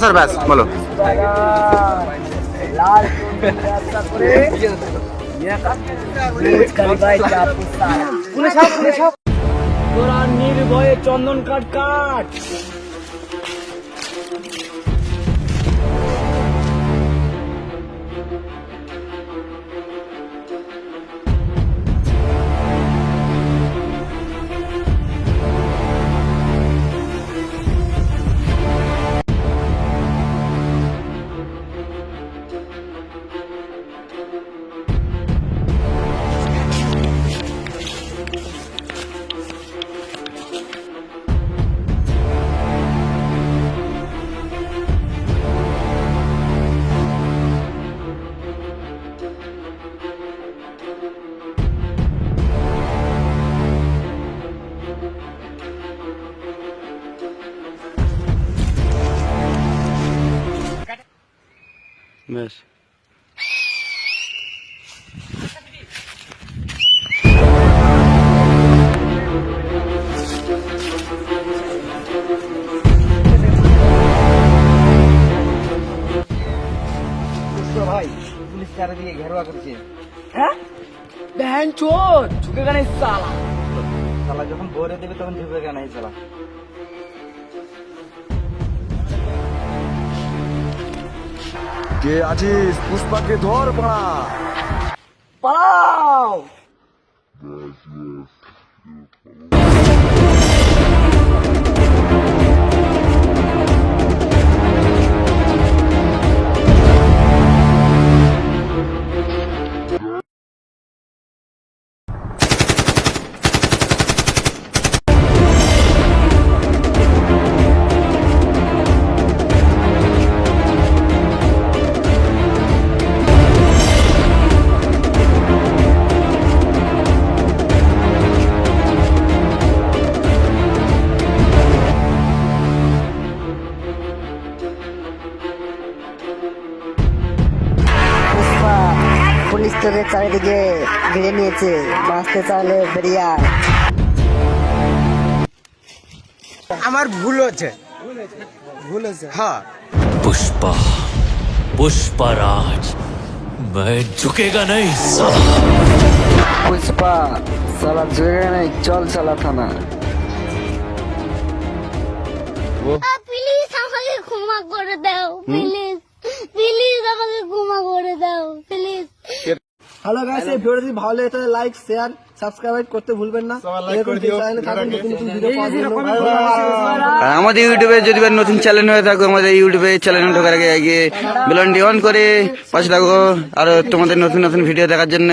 Sir ব্যাস বলো। চন্দন কাট কাট। বেশ ভাই পুলিশ চারিদিকে ঘেরোয়া করছে? হ্যাঁ? ব্যান চোর সালা সালা যখন ভরে দেবে তখন ঝুঁকে গানে সালা के आजीस पुष्पा के धोर पड़ा पड़ा পুলিশ তোকে চারিদিকে ঘিরে নিয়েছে বাঁচতে চাইলে বেরিয়ে আয়। আমার ভুল হচ্ছে ভুল হচ্ছে হ্যাঁ पुष्पा पुष्पराज मैं झुकेगा नहीं साला পুষ্পা সালা জুড়ে নেই চল চালা থানা প্লিজ আমাকে ক্ষমা করে দাও প্লিজ প্লিজ আমাকে ক্ষমা করে দাও প্লিজ হ্যালো গাইস এই ভিডিওটি ভালো লাগে তাহলে লাইক শেয়ার সাবস্ক্রাইব করতে ভুলবেন না। ভিডিও আমাদের ইউটিউবে যদি বা নতুন চ্যানেল হয়ে থাকো আমাদের ইউটিউবে চ্যানেল ঢোকার আগে আগে বেলনটি অন করে পাশে থাকো। আর তোমাদের নতুন নতুন ভিডিও দেখার জন্য